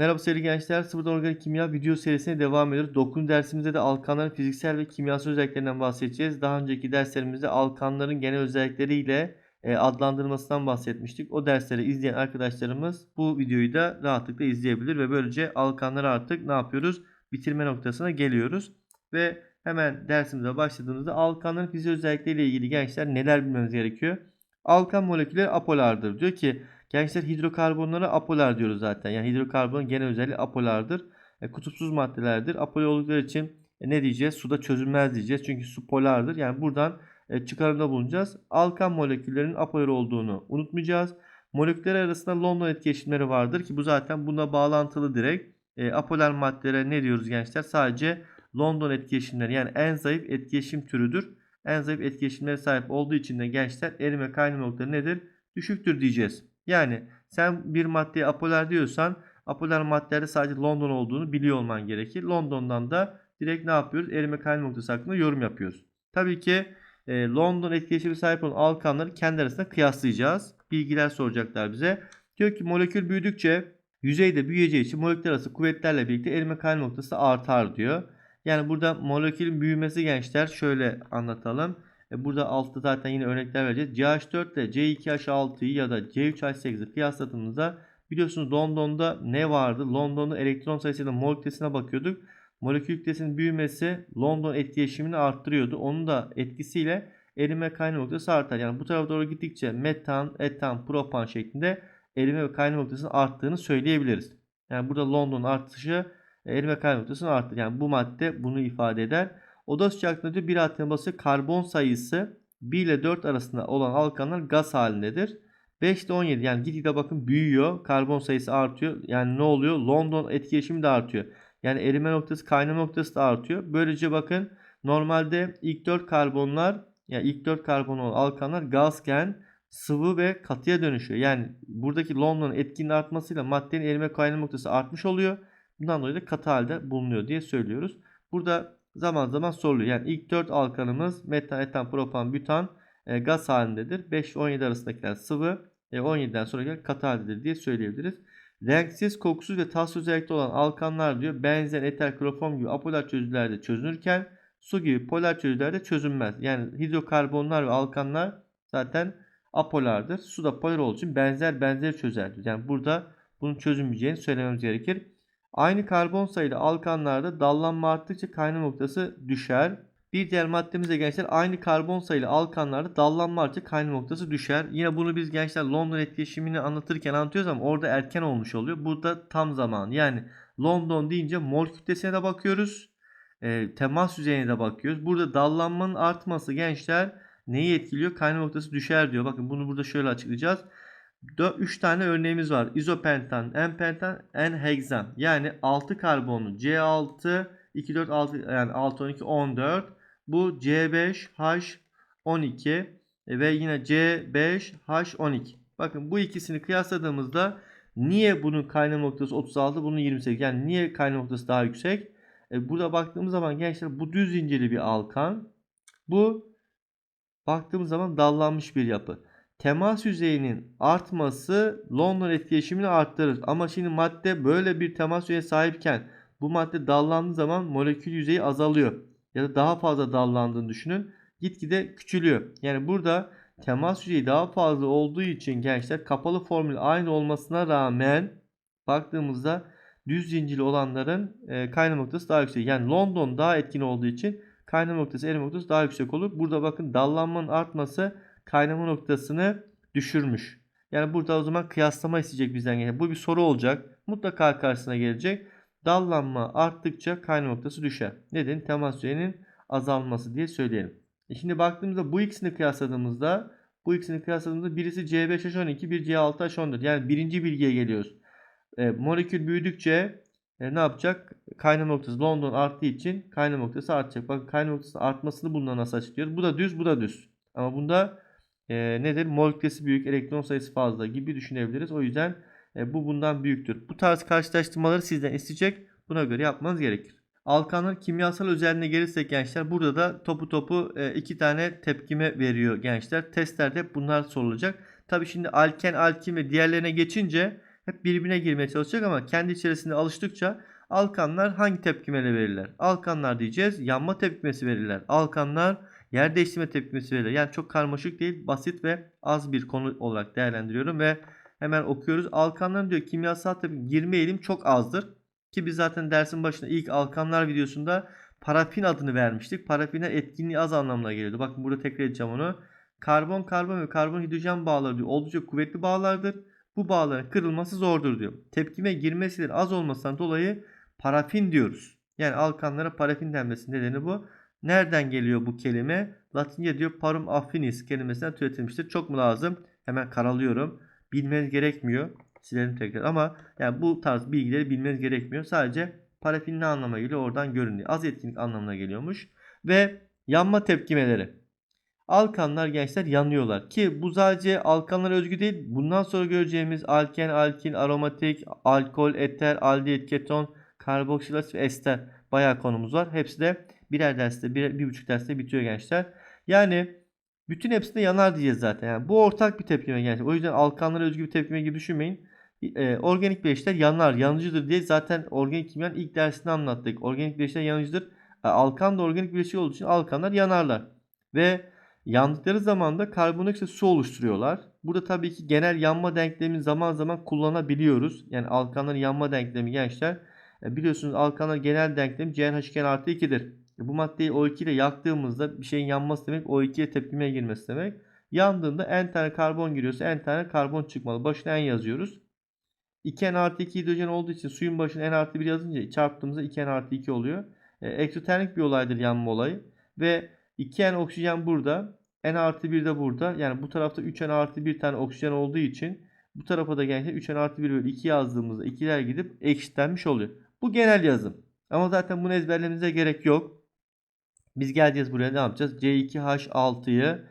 Merhaba sevgili gençler. Sıfırdan Organik Kimya video serisine devam ediyoruz. 9. dersimizde de alkanların fiziksel ve kimyasal özelliklerinden bahsedeceğiz. Daha önceki derslerimizde alkanların genel özellikleriyle e, adlandırılmasından bahsetmiştik. O dersleri izleyen arkadaşlarımız bu videoyu da rahatlıkla izleyebilir ve böylece alkanları artık ne yapıyoruz? Bitirme noktasına geliyoruz. Ve hemen dersimize başladığımızda alkanların fiziksel özellikleriyle ilgili gençler neler bilmemiz gerekiyor? Alkan molekülleri apolardır. Diyor ki Gençler hidrokarbonlara apolar diyoruz zaten. Yani hidrokarbonun genel özelliği apolardır. E, kutupsuz maddelerdir. Apolar oldukları için e, ne diyeceğiz? Suda çözülmez diyeceğiz. Çünkü su polardır. Yani buradan e, çıkarımda bulunacağız. Alkan moleküllerinin apolar olduğunu unutmayacağız. Moleküller arasında London etkileşimleri vardır ki bu zaten buna bağlantılı direkt. E, apolar maddelere ne diyoruz gençler? Sadece London etkileşimleri yani en zayıf etkileşim türüdür. En zayıf etkileşimlere sahip olduğu için de gençler erime kaynama noktaları nedir? Düşüktür diyeceğiz. Yani sen bir maddeye apolar diyorsan apolar maddelerde sadece London olduğunu biliyor olman gerekir. London'dan da direkt ne yapıyoruz? Erime kaynama noktası hakkında yorum yapıyoruz. Tabii ki e, London etkileşimi sahip olan alkanları kendi arasında kıyaslayacağız. Bilgiler soracaklar bize. Diyor ki molekül büyüdükçe yüzeyde büyüyeceği için moleküller arası kuvvetlerle birlikte erime kaynama noktası artar diyor. Yani burada molekülün büyümesi gençler şöyle anlatalım. E burada altta zaten yine örnekler vereceğiz. CH4 ile C2H6'yı ya da C3H8'i kıyasladığımızda biliyorsunuz London'da ne vardı? London'da elektron sayısıyla mol kütlesine bakıyorduk. Molekül kütlesinin büyümesi London etkileşimini arttırıyordu. Onun da etkisiyle erime kaynama noktası artar. Yani bu tarafa doğru gittikçe metan, etan, propan şeklinde erime ve kaynama noktasının arttığını söyleyebiliriz. Yani burada London artışı erime kaynama noktasını arttır. Yani bu madde bunu ifade eder. Oda sıcaklığında bir atom bası karbon sayısı 1 ile 4 arasında olan alkanlar gaz halindedir. 5 ile 17 yani gitgide bakın büyüyor. Karbon sayısı artıyor. Yani ne oluyor? London etkileşimi de artıyor. Yani erime noktası kaynama noktası da artıyor. Böylece bakın normalde ilk 4 karbonlar yani ilk 4 karbon olan alkanlar gazken sıvı ve katıya dönüşüyor. Yani buradaki London etkinin artmasıyla maddenin erime kaynama noktası artmış oluyor. Bundan dolayı da katı halde bulunuyor diye söylüyoruz. Burada zaman zaman soruluyor. Yani ilk 4 alkanımız metan, etan, propan, butan e, gaz halindedir. 5 17 arasındakiler sıvı. E, 17'den sonrakiler katı halindedir diye söyleyebiliriz. Renksiz, kokusuz ve tatsız özellikte olan alkanlar diyor benzen, eter, kloroform gibi apolar çözücülerde çözünürken su gibi polar çözücülerde çözünmez. Yani hidrokarbonlar ve alkanlar zaten apolardır. Su da polar olduğu için benzer benzer çözerdir. Yani burada bunun çözünmeyeceğini söylememiz gerekir. Aynı karbon sayılı alkanlarda dallanma arttıkça kaynama noktası düşer. Bir diğer maddemiz de gençler aynı karbon sayılı alkanlarda dallanma arttıkça kaynama noktası düşer. Yine bunu biz gençler London etkileşimini anlatırken anlatıyoruz ama orada erken olmuş oluyor. Burada tam zaman yani London deyince mol kütlesine de bakıyoruz. E, temas yüzeyine de bakıyoruz. Burada dallanmanın artması gençler neyi etkiliyor? Kaynama noktası düşer diyor. Bakın bunu burada şöyle açıklayacağız. 3 tane örneğimiz var. İzopentan, N-pentan, N-hexan. Yani 6 karbonlu C6, 2, 4, 6 yani 6, 12, 14. Bu C5H12 ve yine C5H12. Bakın bu ikisini kıyasladığımızda niye bunun kaynama noktası 36, bunun 28? Yani niye kaynama noktası daha yüksek? E burada baktığımız zaman gençler bu düz zincirli bir alkan. Bu baktığımız zaman dallanmış bir yapı temas yüzeyinin artması London etkileşimini arttırır. Ama şimdi madde böyle bir temas yüzeyine sahipken bu madde dallandığı zaman molekül yüzeyi azalıyor. Ya da daha fazla dallandığını düşünün. Gitgide küçülüyor. Yani burada temas yüzeyi daha fazla olduğu için gençler kapalı formül aynı olmasına rağmen baktığımızda düz zincirli olanların e, kaynama noktası daha yüksek. Yani London daha etkin olduğu için kaynama noktası, erime noktası daha yüksek olur. Burada bakın dallanmanın artması kaynama noktasını düşürmüş. Yani burada o zaman kıyaslama isteyecek bizden. Yani bu bir soru olacak. Mutlaka karşısına gelecek. Dallanma arttıkça kaynama noktası düşer. Neden? Temas yüzeyinin azalması diye söyleyelim. E şimdi baktığımızda bu ikisini kıyasladığımızda bu ikisini kıyasladığımızda birisi C5H12 bir C6H14. Yani birinci bilgiye geliyoruz. E, molekül büyüdükçe e, ne yapacak? Kaynama noktası London arttığı için kaynama noktası artacak. Bakın kaynama noktası artmasını bundan nasıl açıklıyoruz? Bu da düz, bu da düz. Ama bunda e, nedir? Mol kütlesi büyük, elektron sayısı fazla gibi düşünebiliriz. O yüzden e, bu bundan büyüktür. Bu tarz karşılaştırmaları sizden isteyecek. Buna göre yapmanız gerekir. Alkanların kimyasal özelliğine gelirsek gençler burada da topu topu e, iki tane tepkime veriyor gençler. Testlerde bunlar sorulacak. Tabi şimdi alken, alkin ve diğerlerine geçince hep birbirine girmeye çalışacak ama kendi içerisinde alıştıkça alkanlar hangi tepkimeyle verirler? Alkanlar diyeceğiz yanma tepkimesi verirler. Alkanlar yer değiştirme tepkimesi verirler. Yani çok karmaşık değil basit ve az bir konu olarak değerlendiriyorum ve hemen okuyoruz. Alkanların diyor kimyasal tepki girme eğilim çok azdır. Ki biz zaten dersin başında ilk alkanlar videosunda parafin adını vermiştik. Parafiner etkinliği az anlamına geliyordu. Bakın burada tekrar edeceğim onu. Karbon karbon ve karbon hidrojen bağları diyor oldukça kuvvetli bağlardır. Bu bağların kırılması zordur diyor. Tepkime girmesidir az olmasından dolayı parafin diyoruz. Yani alkanlara parafin denmesi nedeni bu. Nereden geliyor bu kelime? Latince diyor parum affinis kelimesinden türetilmiştir. Çok mu lazım? Hemen karalıyorum. Bilmeniz gerekmiyor. Silelim tekrar ama yani bu tarz bilgileri bilmeniz gerekmiyor. Sadece parafin ne anlama geliyor oradan görünüyor. Az etkinlik anlamına geliyormuş. Ve yanma tepkimeleri. Alkanlar gençler yanıyorlar ki bu sadece alkanlara özgü değil. Bundan sonra göreceğimiz alken, alkin, aromatik, alkol, eter, aldehit, keton, karboksilat ve ester bayağı konumuz var. Hepsi de birer derste, bir, bir buçuk derste bitiyor gençler. Yani bütün hepsinde yanar diyeceğiz zaten. Yani bu ortak bir tepkime gençler. O yüzden alkanlara özgü bir tepkime gibi düşünmeyin. E, organik bileşikler yanar, yanıcıdır diye zaten organik kimyanın ilk dersini anlattık. Organik bileşikler yanıcıdır. E, alkan da organik bileşik olduğu için alkanlar yanarlar. Ve yandıkları zaman da karbondioksit su oluşturuyorlar. Burada tabii ki genel yanma denklemini zaman zaman kullanabiliyoruz. Yani alkanların yanma denklemi gençler. E, biliyorsunuz alkanların genel denklemi CnH2 artı 2'dir. E, bu maddeyi O2 ile yaktığımızda bir şeyin yanması demek O2 ile tepkimeye girmesi demek. Yandığında n tane karbon giriyorsa n tane karbon çıkmalı. Başına n yazıyoruz. 2n artı 2 hidrojen olduğu için suyun başına n artı 1 yazınca çarptığımızda 2n artı 2 oluyor. E, eksotermik bir olaydır yanma olayı. Ve 2n oksijen burada. n artı 1 de burada. Yani bu tarafta 3n artı 1 tane oksijen olduğu için bu tarafa da gençler 3n artı 1 bölü 2 yazdığımızda 2'ler gidip eşitlenmiş oluyor. Bu genel yazım. Ama zaten bunu ezberlememize gerek yok. Biz geleceğiz buraya ne yapacağız? C2H6'yı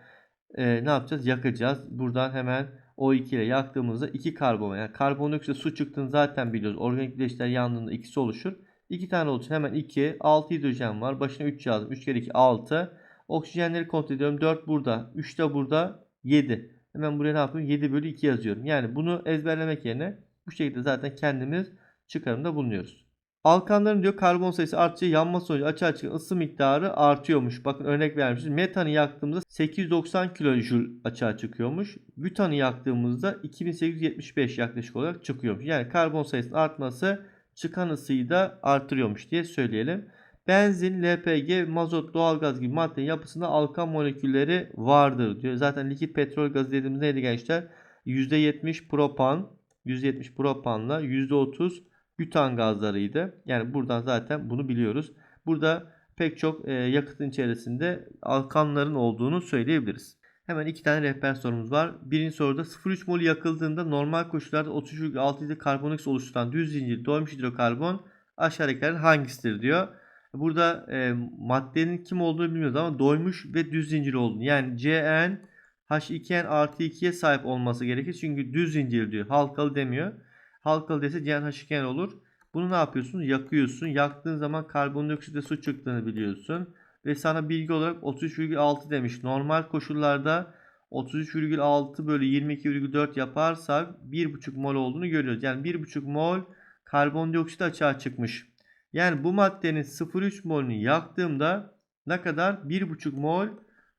e, ne yapacağız? Yakacağız. Buradan hemen O2 ile yaktığımızda 2 karbon. Yani karbondioksit su çıktığını zaten biliyoruz. Organik bileşikler yandığında ikisi oluşur. 2 tane oluşur. Hemen 2. 6 hidrojen var. Başına 3 yazdım. 3 kere 2 6. Oksijenleri kontrol ediyorum. 4 burada. 3 de burada. 7. Hemen buraya ne yapıyorum? 7 bölü 2 yazıyorum. Yani bunu ezberlemek yerine bu şekilde zaten kendimiz çıkarımda bulunuyoruz. Alkanların diyor karbon sayısı arttıkça yanma sonucu açığa çıkan ısı miktarı artıyormuş. Bakın örnek vermişiz. Metanı yaktığımızda 890 kilojül açığa çıkıyormuş. Bütanı yaktığımızda 2875 yaklaşık olarak çıkıyormuş. Yani karbon sayısının artması çıkan ısıyı da artırıyormuş diye söyleyelim. Benzin, LPG, mazot, doğalgaz gibi maddenin yapısında alkan molekülleri vardır diyor. Zaten likit petrol gazı dediğimiz neydi gençler? %70 propan, %70 propanla %30 bütan gazlarıydı. Yani buradan zaten bunu biliyoruz. Burada pek çok e, yakıtın içerisinde alkanların olduğunu söyleyebiliriz. Hemen iki tane rehber sorumuz var. Birinci soruda 0,3 mol yakıldığında normal koşullarda 33,6 litre karbondioksit oluşturan düz zincir doymuş hidrokarbon aşağıdakilerin hangisidir diyor. Burada e, maddenin kim olduğunu bilmiyoruz ama doymuş ve düz zincir olduğunu. Yani CN H2N artı 2'ye sahip olması gerekir. Çünkü düz zincir diyor. Halkalı demiyor. Halkalı dese CnH2N olur. Bunu ne yapıyorsun? Yakıyorsun. Yaktığın zaman karbondioksitte su çıktığını biliyorsun. Ve sana bilgi olarak 33,6 demiş. Normal koşullarda 33,6 bölü 22,4 yaparsak 1,5 mol olduğunu görüyoruz. Yani 1,5 mol karbondioksit açığa çıkmış. Yani bu maddenin 0,3 molünü yaktığımda ne kadar? 1,5 mol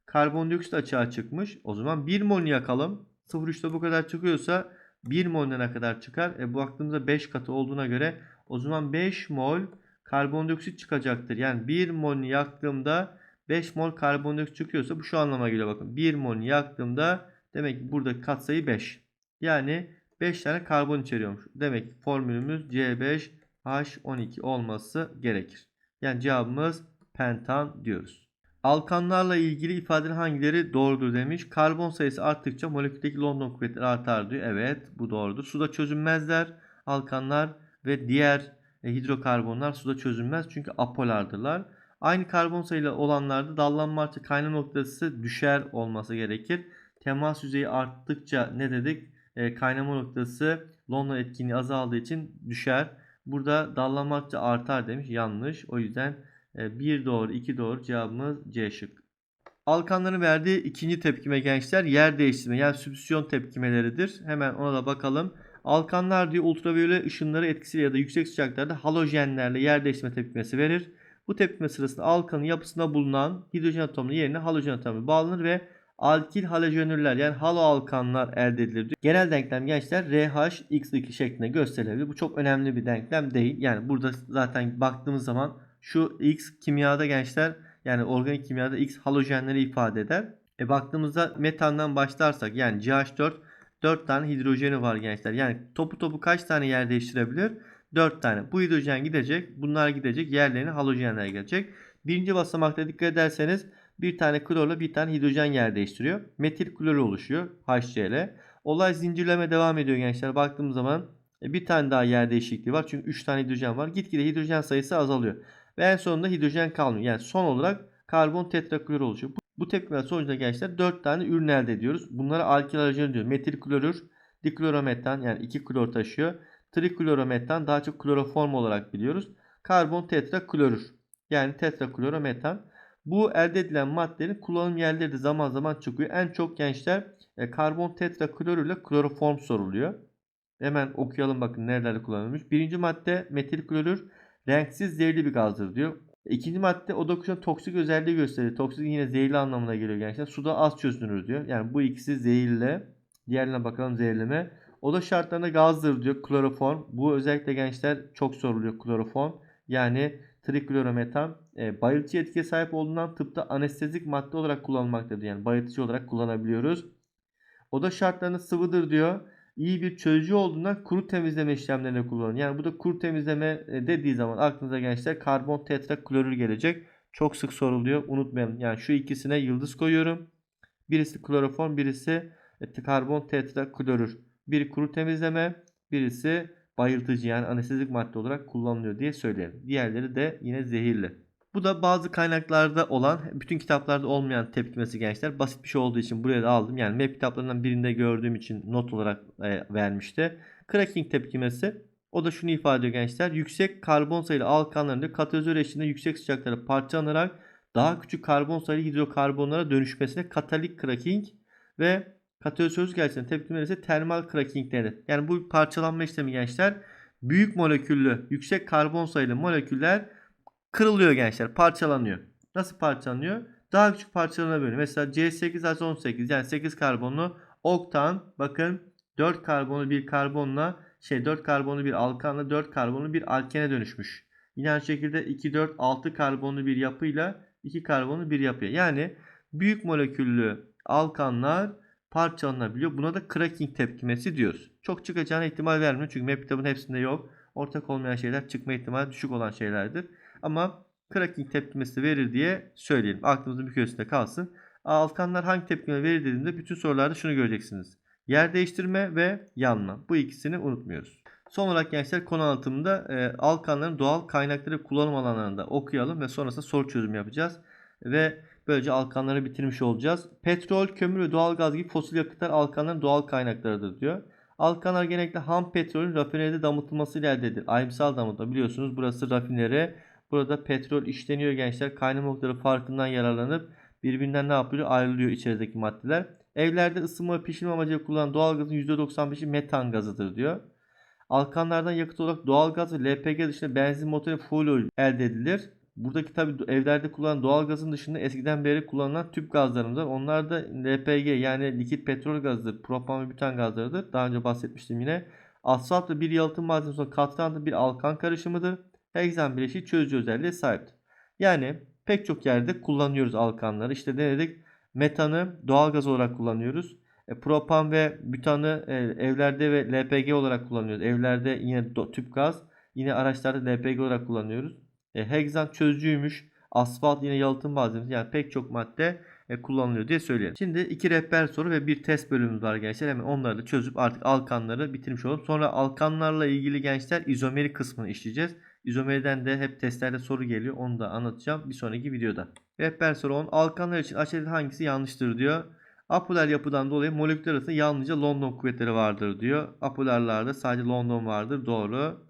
karbondioksit açığa çıkmış. O zaman 1 molünü yakalım. 0,3'te bu kadar çıkıyorsa 1 mol'e ne kadar çıkar? E, baktığımızda 5 katı olduğuna göre o zaman 5 mol karbondioksit çıkacaktır. Yani 1 mol'ü yaktığımda 5 mol karbondioksit çıkıyorsa bu şu anlama geliyor bakın. 1 mol'ü yaktığımda demek ki burada katsayı 5. Yani 5 tane karbon içeriyormuş. Demek ki formülümüz C5H12 olması gerekir. Yani cevabımız pentan diyoruz. Alkanlarla ilgili ifadenin hangileri doğrudur demiş. Karbon sayısı arttıkça moleküldeki London kuvvetleri artar diyor. Evet bu doğrudur. Suda çözünmezler. Alkanlar ve diğer e, hidrokarbonlar suda çözünmez çünkü apolardırlar. Aynı karbon sayılı olanlarda dallanma artı kaynama noktası düşer olması gerekir. Temas yüzeyi arttıkça ne dedik? E, kaynama noktası London etkinliği azaldığı için düşer. Burada dallanma arttıkça artar demiş. Yanlış. O yüzden 1 doğru 2 doğru cevabımız C şık. Alkanların verdiği ikinci tepkime gençler yer değiştirme yani sübstitüsyon tepkimeleridir. Hemen ona da bakalım. Alkanlar diyor ultraviyole ışınları etkisiyle ya da yüksek sıcaklarda halojenlerle yer değiştirme tepkimesi verir. Bu tepkime sırasında alkanın yapısında bulunan hidrojen atomları yerine halojen atomu bağlanır ve alkil halojenürler yani halo alkanlar elde edilir. diyor. Genel denklem gençler RHX2 şeklinde gösterilebilir. Bu çok önemli bir denklem değil. Yani burada zaten baktığımız zaman şu X kimyada gençler yani organik kimyada X halojenleri ifade eder. E baktığımızda metandan başlarsak yani CH4 4 tane hidrojeni var gençler. Yani topu topu kaç tane yer değiştirebilir? 4 tane. Bu hidrojen gidecek. Bunlar gidecek. Yerlerine halojenler gelecek. Birinci basamakta dikkat ederseniz bir tane klorla bir tane hidrojen yer değiştiriyor. Metil klorür oluşuyor. HCl. Olay zincirleme devam ediyor gençler. Baktığımız zaman e, bir tane daha yer değişikliği var. Çünkü 3 tane hidrojen var. Gitgide hidrojen sayısı azalıyor. Ve en sonunda hidrojen kalmıyor. Yani son olarak karbon tetraklorür oluşuyor. Bu, tepkimeler sonucunda gençler 4 tane ürün elde ediyoruz. Bunlara alkil halojen diyor. Metil klorür, diklorometan yani 2 klor taşıyor. Triklorometan daha çok kloroform olarak biliyoruz. Karbon tetraklorür yani tetraklorometan. Bu elde edilen maddelerin kullanım yerleri de zaman zaman çıkıyor. En çok gençler e, karbon tetraklorür ile kloroform soruluyor. Hemen okuyalım bakın nerelerde kullanılmış. Birinci madde metil klorür renksiz zehirli bir gazdır diyor. İkinci madde oda kuşan toksik özelliği gösterir. Toksik yine zehirli anlamına geliyor gençler. Suda az çözünür diyor. Yani bu ikisi zehirli. Diğerine bakalım zehirleme. Oda şartlarında gazdır diyor kloroform. Bu özellikle gençler çok soruluyor kloroform. Yani triklorometan e, bayıltıcı etkiye sahip olduğundan tıpta anestezik madde olarak kullanılmaktadır. Yani bayıltıcı olarak kullanabiliyoruz. Oda şartlarında sıvıdır diyor. İyi bir çözücü olduğundan kuru temizleme işlemlerinde kullanılır. Yani bu da kuru temizleme e, dediği zaman aklınıza gençler karbon tetraklorür gelecek. Çok sık soruluyor. Unutmayalım. Yani şu ikisine yıldız koyuyorum. Birisi kloroform, birisi e, karbon tetraklorür. Biri kuru temizleme, birisi bayıltıcı yani anestezik madde olarak kullanılıyor diye söyleyelim. Diğerleri de yine zehirli. Bu da bazı kaynaklarda olan, bütün kitaplarda olmayan tepkimesi gençler. Basit bir şey olduğu için buraya da aldım. Yani MEP kitaplarından birinde gördüğüm için not olarak e, vermişti. Cracking tepkimesi. O da şunu ifade ediyor gençler. Yüksek karbon sayılı alkanların katalizör eşliğinde yüksek sıcaklara parçalanarak daha küçük karbon sayılı hidrokarbonlara dönüşmesine katalik cracking ve katalizör gerçekten tepkimeleri ise termal cracking denir. Yani bu parçalanma işlemi gençler büyük moleküllü yüksek karbon sayılı moleküller kırılıyor gençler. Parçalanıyor. Nasıl parçalanıyor? Daha küçük parçalarına bölünüyor. Mesela C8 18 yani 8 karbonlu oktan bakın 4 karbonlu bir karbonla şey 4 karbonlu bir alkanla 4 karbonlu bir alkene dönüşmüş. Yine aynı şekilde 2 4 6 karbonlu bir yapıyla 2 karbonlu bir yapıya. Yani büyük moleküllü alkanlar parçalanabiliyor. Buna da cracking tepkimesi diyoruz. Çok çıkacağına ihtimal vermiyor. Çünkü map kitabın hepsinde yok. Ortak olmayan şeyler çıkma ihtimali düşük olan şeylerdir. Ama cracking tepkimesi verir diye söyleyelim. Aklımızın bir köşesinde kalsın. Alkanlar hangi tepkime verir dediğinde bütün sorularda şunu göreceksiniz. Yer değiştirme ve yanma. Bu ikisini unutmuyoruz. Son olarak gençler konu anlatımında e, alkanların doğal kaynakları kullanım alanlarında okuyalım ve sonrasında soru çözüm yapacağız. Ve böylece alkanları bitirmiş olacağız. Petrol, kömür ve doğalgaz gibi fosil yakıtlar alkanların doğal kaynaklarıdır diyor. Alkanlar genellikle ham petrolün rafineride damıtılmasıyla elde edilir. Ayrımsal damıtma biliyorsunuz burası rafineri. Burada petrol işleniyor gençler. Kaynama noktaları farkından yararlanıp birbirinden ne yapıyor? Ayrılıyor içerideki maddeler. Evlerde ısınma ve pişirme amacıyla kullanılan doğalgazın %95'i metan gazıdır diyor. Alkanlardan yakıt olarak doğalgaz ve LPG dışında benzin motoru fuel oil elde edilir. Buradaki tabi evlerde kullanılan doğalgazın dışında eskiden beri kullanılan tüp gazlarımız var. Onlar da LPG yani likit petrol gazıdır. Propan ve bütan gazlarıdır. Daha önce bahsetmiştim yine. Asfalt ve bir yalıtım malzemesi olan katran da bir alkan karışımıdır. Hexan bileşiği çözücü özelliğe sahiptir. Yani pek çok yerde kullanıyoruz alkanları. İşte ne dedik? Metanı doğalgaz olarak kullanıyoruz. E, propan ve bütanı e, evlerde ve LPG olarak kullanıyoruz. Evlerde yine do, tüp gaz, yine araçlarda LPG olarak kullanıyoruz. E, hexan çözücüymüş. Asfalt yine yalıtım malzemesi. Yani pek çok madde e, kullanılıyor diye söyleyelim. Şimdi iki rehber soru ve bir test bölümümüz var gençler. Hemen onları da çözüp artık alkanları bitirmiş olalım. Sonra alkanlarla ilgili gençler izomeri kısmını işleyeceğiz. İzomeriden de hep testlerde soru geliyor. Onu da anlatacağım bir sonraki videoda. Rehber soru 10. Alkanlar için aşağıdaki hangisi yanlıştır diyor. Apolar yapıdan dolayı moleküller arasında yalnızca London kuvvetleri vardır diyor. Apolarlarda sadece London vardır. Doğru.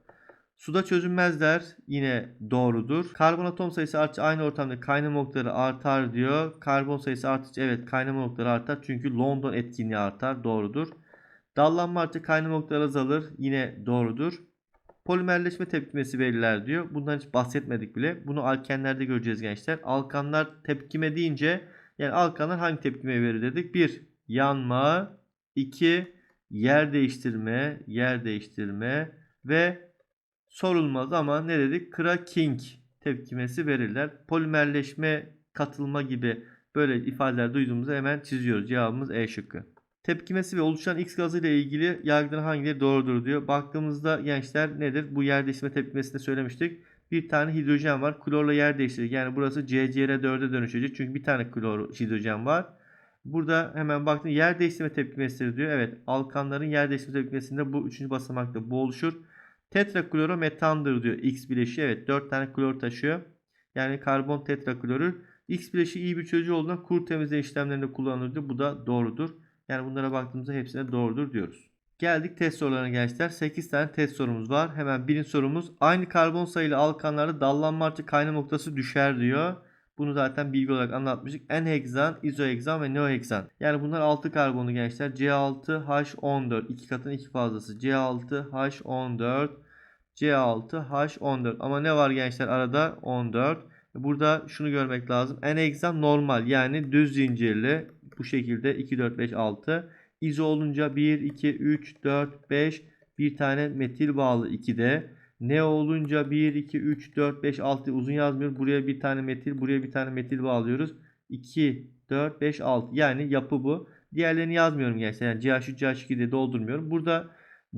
Suda çözünmezler yine doğrudur. Karbon atom sayısı arttıkça aynı ortamda kaynama noktaları artar diyor. Karbon sayısı arttıkça evet kaynama noktaları artar çünkü London etkinliği artar doğrudur. Dallanma artı kaynama noktaları azalır. Yine doğrudur. Polimerleşme tepkimesi verirler diyor. Bundan hiç bahsetmedik bile. Bunu alkenlerde göreceğiz gençler. Alkanlar tepkime deyince yani alkanlar hangi tepkime verir dedik? 1. Yanma 2. Yer değiştirme, yer değiştirme ve sorulmaz ama ne dedik? Cracking tepkimesi verirler. Polimerleşme, katılma gibi böyle ifadeler duyduğumuzda hemen çiziyoruz. Cevabımız E şıkkı. Tepkimesi ve oluşan X gazı ile ilgili yargıların hangileri doğrudur diyor. Baktığımızda gençler nedir? Bu yer değiştirme tepkimesinde söylemiştik. Bir tane hidrojen var. Klorla yer değiştirecek. Yani burası CCr4'e dönüşecek. Çünkü bir tane klor hidrojen var. Burada hemen baktım yer değiştirme tepkimesidir diyor. Evet alkanların yer değiştirme tepkimesinde bu üçüncü basamakta bu oluşur. Tetraklorometandır diyor X bileşiği. Evet 4 tane klor taşıyor. Yani karbon tetraklorür. X bileşiği iyi bir çözücü olduğundan kur temizleme işlemlerinde kullanılır diyor. Bu da doğrudur. Yani bunlara baktığımızda hepsine doğrudur diyoruz. Geldik test sorularına gençler. 8 tane test sorumuz var. Hemen birinci sorumuz. Aynı karbon sayılı alkanlarda dallanma artı kaynama noktası düşer diyor. Bunu zaten bilgi olarak anlatmıştık. N-heksan, izoheksan ve neoheksan. Yani bunlar 6 karbonlu gençler. C6H14 iki katın iki fazlası. C6H14 C6H14 ama ne var gençler arada 14. Burada şunu görmek lazım. N-heksan normal yani düz zincirli bu şekilde 2 4 5 6. İzo olunca 1 2 3 4 5 bir tane metil bağlı 2'de. Ne olunca 1, 2, 3, 4, 5, 6 uzun yazmıyor. Buraya bir tane metil, buraya bir tane metil bağlıyoruz. 2, 4, 5, 6. Yani yapı bu. Diğerlerini yazmıyorum gençler. Yani CH3, CH2 diye doldurmuyorum. Burada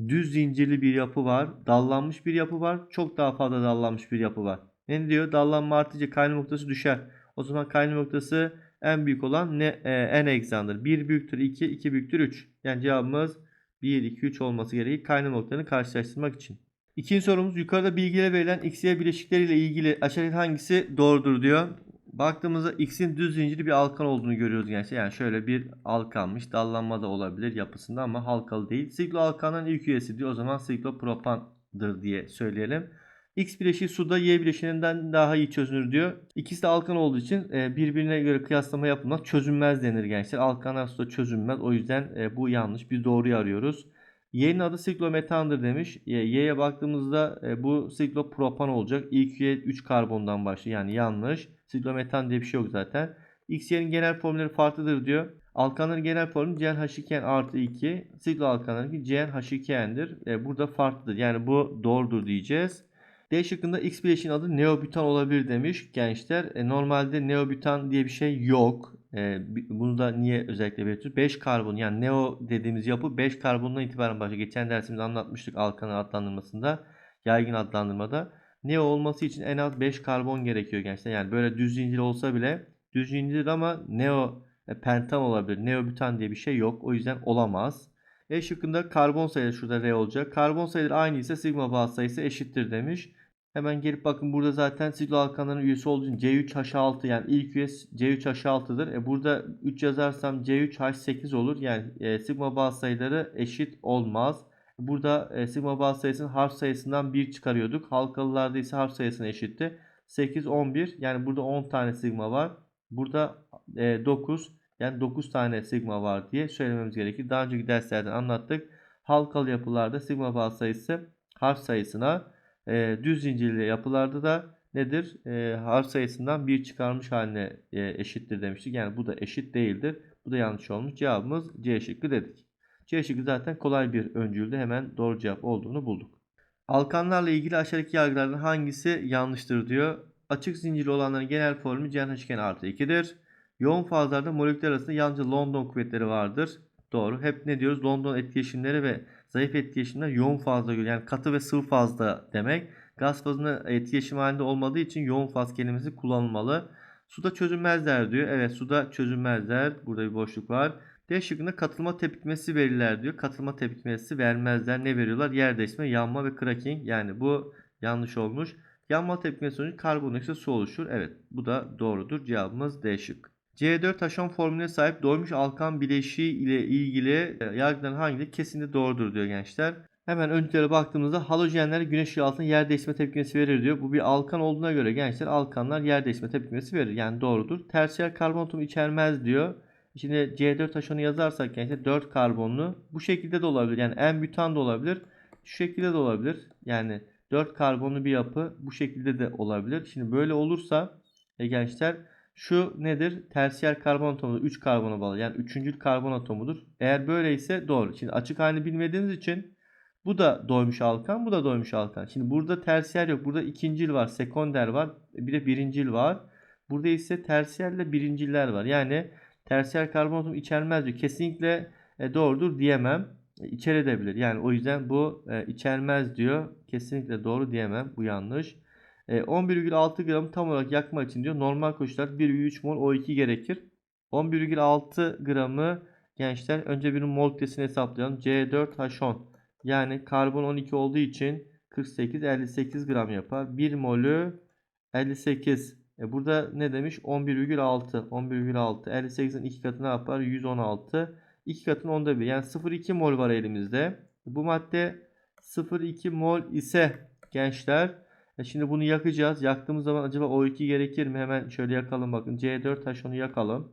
düz zincirli bir yapı var. Dallanmış bir yapı var. Çok daha fazla dallanmış bir yapı var. Ne diyor? Dallanma artınca kaynama noktası düşer. O zaman kaynama noktası en büyük olan ne, e, n eksandır. 1 büyüktür 2, 2 büyüktür 3. Yani cevabımız 1, 2, 3 olması gerekir. Kaynama noktalarını karşılaştırmak için. İkinci sorumuz yukarıda bilgiyle verilen X, Y bileşikleriyle ilgili aşağıdaki hangisi doğrudur diyor. Baktığımızda X'in düz zincirli bir alkan olduğunu görüyoruz gençler. Yani şöyle bir alkanmış. Dallanma da olabilir yapısında ama halkalı değil. Siklo alkanın ilk üyesi diyor. O zaman siklopropandır diye söyleyelim. X bileşiği suda Y bileşiğinden daha iyi çözünür diyor. İkisi de alkan olduğu için e, birbirine göre kıyaslama yapılmaz. Çözünmez denir gençler. Alkanlar suda çözünmez. O yüzden e, bu yanlış. Biz doğruyu arıyoruz. Y'nin adı siklometandır demiş. Y'ye baktığımızda e, bu siklopropan olacak. İlk Y 3 karbondan başlıyor. Yani yanlış. Siklometan diye bir şey yok zaten. XY'nin genel formülleri farklıdır diyor. Alkanların genel formülü CnH2n artı 2. Siklo alkanlarınki CnH2n'dir. E, burada farklıdır. Yani bu doğrudur diyeceğiz. D şıkkında X bileşiğin adı neobutan olabilir demiş gençler. E, normalde neobutan diye bir şey yok. E, bunu da niye özellikle belirtiyoruz? 5 karbon yani neo dediğimiz yapı 5 karbondan itibaren başlıyor. Geçen dersimizde anlatmıştık alkanın adlandırmasında. Yaygın adlandırmada. Neo olması için en az 5 karbon gerekiyor gençler. Yani böyle düz zincir olsa bile düz zincir ama neo e, pentan olabilir. Neobutan diye bir şey yok. O yüzden olamaz. E şıkkında karbon sayıları şurada R olacak. Karbon sayıları aynı ise sigma baz sayısı eşittir demiş. Hemen gelip bakın burada zaten siklo alkanların üyesi olduğu için C3H6 yani ilk üye C3H6'dır. E burada 3 yazarsam C3H8 olur. Yani e, sigma baz sayıları eşit olmaz. Burada e, sigma baz sayısının harf sayısından 1 çıkarıyorduk. Halkalılarda ise harf sayısına eşitti. 8, 11 yani burada 10 tane sigma var. Burada e, 9 yani 9 tane sigma var diye söylememiz gerekir. Daha önceki derslerden anlattık. Halkalı yapılarda sigma baz sayısı harf sayısına e, düz zincirli yapılarda da nedir? E, harf sayısından bir çıkarmış haline e, eşittir demiştik. Yani bu da eşit değildir. Bu da yanlış olmuş. Cevabımız C şıkkı dedik. C şıkkı zaten kolay bir öncüldü. Hemen doğru cevap olduğunu bulduk. Alkanlarla ilgili aşağıdaki yargılardan hangisi yanlıştır diyor. Açık zincirli olanların genel formülü CnH2n artı 2'dir. Yoğun fazlarda moleküller arasında yalnızca London kuvvetleri vardır. Doğru. Hep ne diyoruz? London etkileşimleri ve zayıf etkileşimler yoğun fazla görüyor. Yani katı ve sıvı fazda demek. Gaz fazının etkileşim halinde olmadığı için yoğun faz kelimesi kullanılmalı. Suda çözünmezler diyor. Evet suda çözünmezler. Burada bir boşluk var. D şıkkında katılma tepkimesi verirler diyor. Katılma tepkimesi vermezler. Ne veriyorlar? Yer değiştirme, yanma ve cracking. Yani bu yanlış olmuş. Yanma tepkimesi sonucu karbondioksit su oluşur. Evet bu da doğrudur. Cevabımız D şık. C4H10 formülüne sahip doymuş alkan bileşiği ile ilgili e, yargıların hangileri kesinlikle doğrudur diyor gençler. Hemen öncülere baktığımızda halojenler güneş ışığı altında yer değişme tepkimesi verir diyor. Bu bir alkan olduğuna göre gençler alkanlar yer değişme tepkimesi verir. Yani doğrudur. Tersiyer karbon atomu içermez diyor. Şimdi C4H10'u yazarsak gençler 4 karbonlu bu şekilde de olabilir. Yani en bütan da olabilir. Şu şekilde de olabilir. Yani 4 karbonlu bir yapı bu şekilde de olabilir. Şimdi böyle olursa e gençler şu nedir? Tersiyer karbon atomudur. 3 karbona bağlı. Yani 3. karbon atomudur. Eğer böyleyse doğru. Şimdi açık halini bilmediğiniz için bu da doymuş alkan, bu da doymuş alkan. Şimdi burada tersiyer yok. Burada ikincil var, sekonder var. Bir de birincil var. Burada ise tersiyerle birinciller var. Yani tersiyer karbon atomu içermez diyor. Kesinlikle e, doğrudur diyemem. E, içerebilir. Yani o yüzden bu e, içermez diyor. Kesinlikle doğru diyemem. Bu yanlış. E, 11,6 gram tam olarak yakmak için diyor normal koşullar 1,3 mol O2 gerekir. 11,6 gramı gençler önce bir mol kütlesini hesaplayalım. C4H10 yani karbon 12 olduğu için 48 58 gram yapar. 1 molü 58. E burada ne demiş? 11,6. 11,6. 58'in 2 katı ne yapar? 116. 2 katın onda bir. Yani 0,2 mol var elimizde. Bu madde 0,2 mol ise gençler e şimdi bunu yakacağız. Yaktığımız zaman acaba O2 gerekir mi? Hemen şöyle yakalım bakın. C4H10'u yakalım.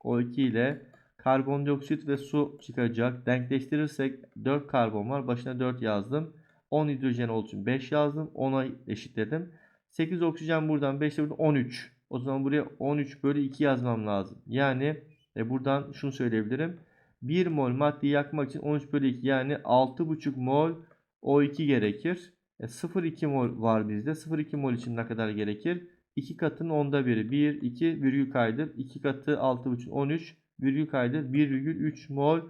O2 ile karbondioksit ve su çıkacak. Denkleştirirsek 4 karbon var. Başına 4 yazdım. 10 hidrojen olduğu için 5 yazdım. 10'a eşitledim. 8 oksijen buradan 5 de buradan 13. O zaman buraya 13 bölü 2 yazmam lazım. Yani e, buradan şunu söyleyebilirim. 1 mol maddeyi yakmak için 13 bölü 2 yani 6,5 mol O2 gerekir. E, 0,2 mol var bizde. 0,2 mol için ne kadar gerekir? 2 katının onda biri. 1, 2 virgül kaydır. 2 katı 6,5 13 virgül kaydır. 1,3 mol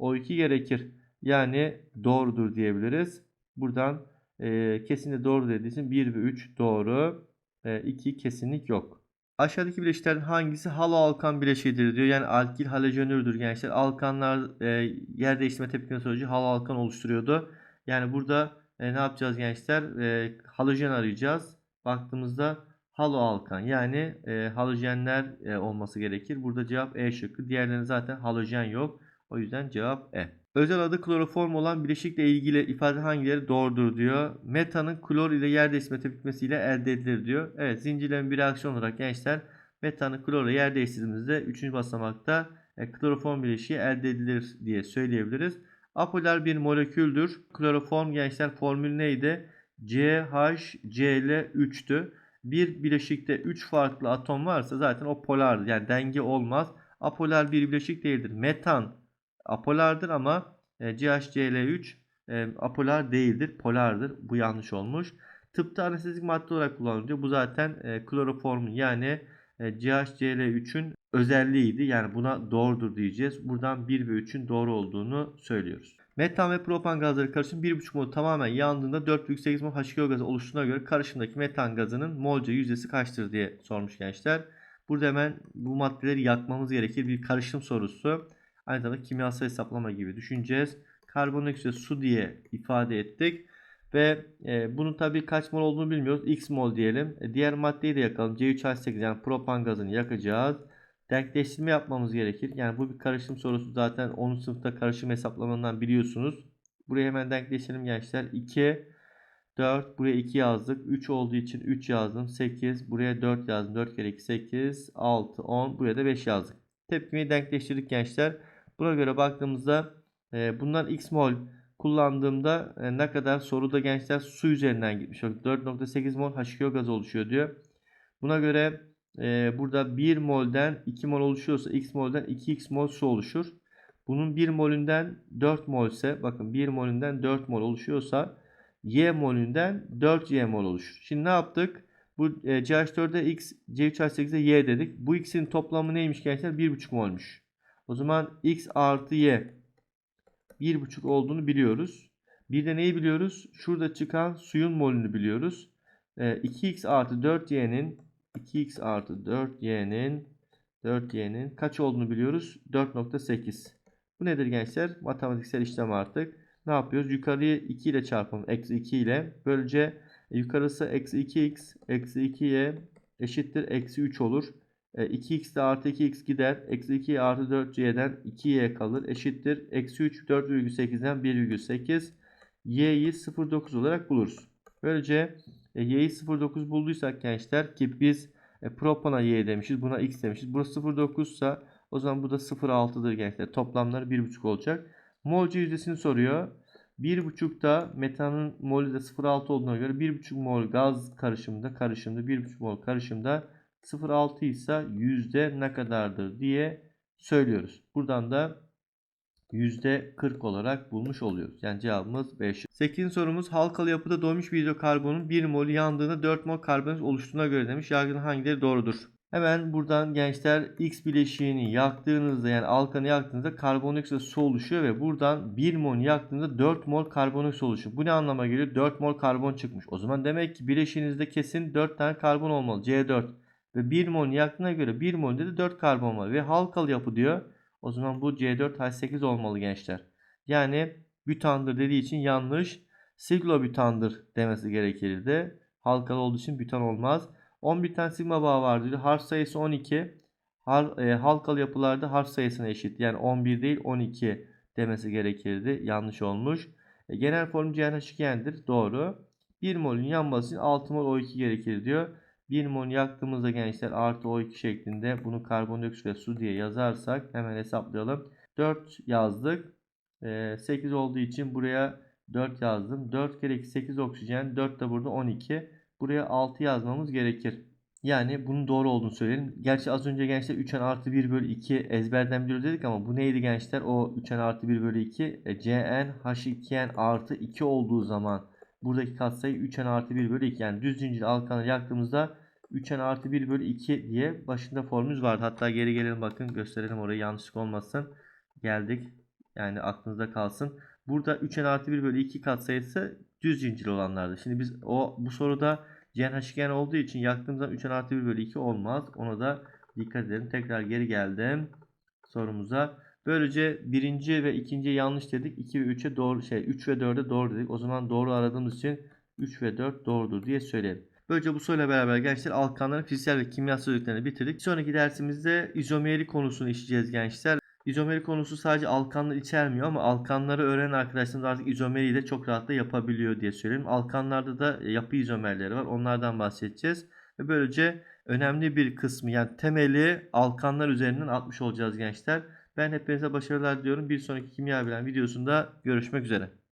O2 gerekir. Yani doğrudur diyebiliriz. Buradan e, kesinlikle doğru dediği için 1 ve 3 doğru. E, 2 kesinlik yok. Aşağıdaki bileşiklerin hangisi halo alkan bileşiğidir diyor. Yani alkil halojenürdür gençler. Alkanlar e, yer değiştirme tepkime sonucu halo alkan oluşturuyordu. Yani burada e, ne yapacağız gençler? E, halojen arayacağız. Baktığımızda halo alkan yani e, halojenler e, olması gerekir. Burada cevap E şıkkı. Diğerlerinde zaten halojen yok. O yüzden cevap E. Özel adı kloroform olan bileşikle ilgili ifade hangileri doğrudur diyor. Metanın klor ile yer değiştirme tepkimesiyle elde edilir diyor. Evet zincirlerin bir reaksiyon olarak gençler metanı klorla yer değiştirdiğimizde 3. basamakta e, kloroform bileşiği elde edilir diye söyleyebiliriz. Apolar bir moleküldür. Kloroform gençler formül neydi? CHCl3'tü. Bir bileşikte 3 farklı atom varsa zaten o polardır. Yani denge olmaz. Apolar bir bileşik değildir. Metan apolardır ama e, CHCl3 e, apolar değildir. Polardır. Bu yanlış olmuş. Tıpta anestezik madde olarak kullanılıyor. Bu zaten e, kloroformun yani CHCl3'ün özelliğiydi. Yani buna doğrudur diyeceğiz. Buradan 1 ve 3'ün doğru olduğunu söylüyoruz. Metan ve propan gazları karışım 1,5 mol tamamen yandığında 4,8 mol H2O gazı oluştuğuna göre karışımdaki metan gazının molca yüzdesi kaçtır diye sormuş gençler. Burada hemen bu maddeleri yakmamız gerekir. Bir karışım sorusu. Aynı zamanda kimyasal hesaplama gibi düşüneceğiz. Karbondioksit su diye ifade ettik. Ve e, bunun tabii kaç mol olduğunu bilmiyoruz. X mol diyelim. E, diğer maddeyi de yakalım. C3H8 yani propan gazını yakacağız. Denkleştirme yapmamız gerekir. Yani bu bir karışım sorusu zaten 10. sınıfta karışım hesaplamandan biliyorsunuz. Buraya hemen denkleştirelim gençler. 2, 4, buraya 2 yazdık. 3 olduğu için 3 yazdım. 8, buraya 4 yazdım. 4 kere 2, 8, 6, 10. Buraya da 5 yazdık. Tepkimeyi denkleştirdik gençler. Buna göre baktığımızda e, bundan x mol kullandığımda e, ne kadar soruda gençler su üzerinden gitmiş. 4.8 mol H2O gazı oluşuyor diyor. Buna göre e, burada 1 molden 2 mol oluşuyorsa x molden 2x mol su oluşur. Bunun 1 molünden 4 mol ise bakın 1 molünden 4 mol oluşuyorsa y molünden 4y mol oluşur. Şimdi ne yaptık? Bu e, CH4'e x, C3H8'e y dedik. Bu x'in toplamı neymiş gençler? 1,5 molmuş. O zaman x artı y 1,5 olduğunu biliyoruz. Bir de neyi biliyoruz? Şurada çıkan suyun molünü biliyoruz. E, 2x artı 4y'nin 2x artı 4y'nin 4y'nin kaç olduğunu biliyoruz? 4.8. Bu nedir gençler? Matematiksel işlem artık. Ne yapıyoruz? Yukarıyı 2 ile çarpalım. Eksi 2 ile. Böylece yukarısı eksi 2x eksi 2y eşittir. Eksi 3 olur. 2x de artı 2x gider. Eksi 2 artı 4y'den 2y kalır. Eşittir. Eksi 3 4,8'den 1,8. y'yi 0,9 olarak buluruz. Böylece e, y'yi 0,9 bulduysak gençler ki biz e, propana y demişiz. Buna x demişiz. Burası 0,9 ise O zaman bu da 0.6'dır gençler. Toplamları 1.5 olacak. Molcu yüzdesini soruyor. 1.5'da metanın molü de 0.6 olduğuna göre 1.5 mol gaz karışımında karışımda 1.5 mol karışımda 0.6 ise yüzde ne kadardır diye söylüyoruz. Buradan da %40 olarak bulmuş oluyoruz. Yani cevabımız 5. 8. sorumuz halkalı yapıda donmuş bir hidrokarbonun 1 mol yandığında 4 mol karbon oluştuğuna göre demiş. Yargının hangileri doğrudur? Hemen buradan gençler X bileşiğini yaktığınızda yani alkanı yaktığınızda karbondioksit su oluşuyor ve buradan 1 mol yaktığınızda 4 mol karbondioksit oluşuyor. Bu ne anlama geliyor? 4 mol karbon çıkmış. O zaman demek ki bileşiğinizde kesin 4 tane karbon olmalı. C4 ve 1 mol yaktığına göre 1 molde de 4 karbon var ve halkalı yapı diyor. O zaman bu C4H8 olmalı gençler. Yani bütandır dediği için yanlış. Siglobütandır demesi gerekirdi. Halkalı olduğu için bütan olmaz. 11 tane sigma bağı diyor. Harf sayısı 12. Har, e, halkalı yapılarda harf sayısına eşit. Yani 11 değil 12 demesi gerekirdi. Yanlış olmuş. E, genel form CnH2'yendir. Doğru. 1 molün yanması için 6 mol O2 gerekir diyor. 1 mol yaktığımızda gençler artı O2 şeklinde bunu karbondioksit ve su diye yazarsak hemen hesaplayalım. 4 yazdık. E, 8 olduğu için buraya 4 yazdım. 4 kere 2 8 oksijen. 4 de burada 12. Buraya 6 yazmamız gerekir. Yani bunun doğru olduğunu söyleyelim. Gerçi az önce gençler 3n artı 1 bölü 2 ezberden biliyoruz dedik ama bu neydi gençler? O 3n artı 1 bölü 2 e, Cn H2n artı 2 olduğu zaman buradaki katsayı 3n artı 1 bölü 2 yani düz zincir alkanı yaktığımızda 3n artı 1 bölü 2 diye başında formülümüz vardı. Hatta geri gelelim bakın gösterelim orayı yanlışlık olmasın. Geldik. Yani aklınızda kalsın. Burada 3n artı 1 bölü 2 katsayısı düz zincir olanlardı. Şimdi biz o bu soruda CnH2n olduğu için yaktığımızda 3n artı 1 bölü 2 olmaz. Ona da dikkat edelim. Tekrar geri geldim sorumuza. Böylece birinci ve ikinci yanlış dedik. 2 ve 3'e doğru şey 3 ve 4'e doğru dedik. O zaman doğru aradığımız için 3 ve 4 doğrudur diye söyleyelim. Böylece bu soruyla beraber gençler alkanların fiziksel ve kimyasal özelliklerini bitirdik. Sonraki dersimizde izomeri konusunu işleyeceğiz gençler. İzomeri konusu sadece alkanlar içermiyor ama alkanları öğrenen arkadaşlarımız artık izomeriyi de çok rahatla yapabiliyor diye söyleyeyim. Alkanlarda da yapı izomerleri var. Onlardan bahsedeceğiz. Ve böylece önemli bir kısmı yani temeli alkanlar üzerinden atmış olacağız gençler. Ben hepinize başarılar diliyorum. Bir sonraki kimya bilen videosunda görüşmek üzere.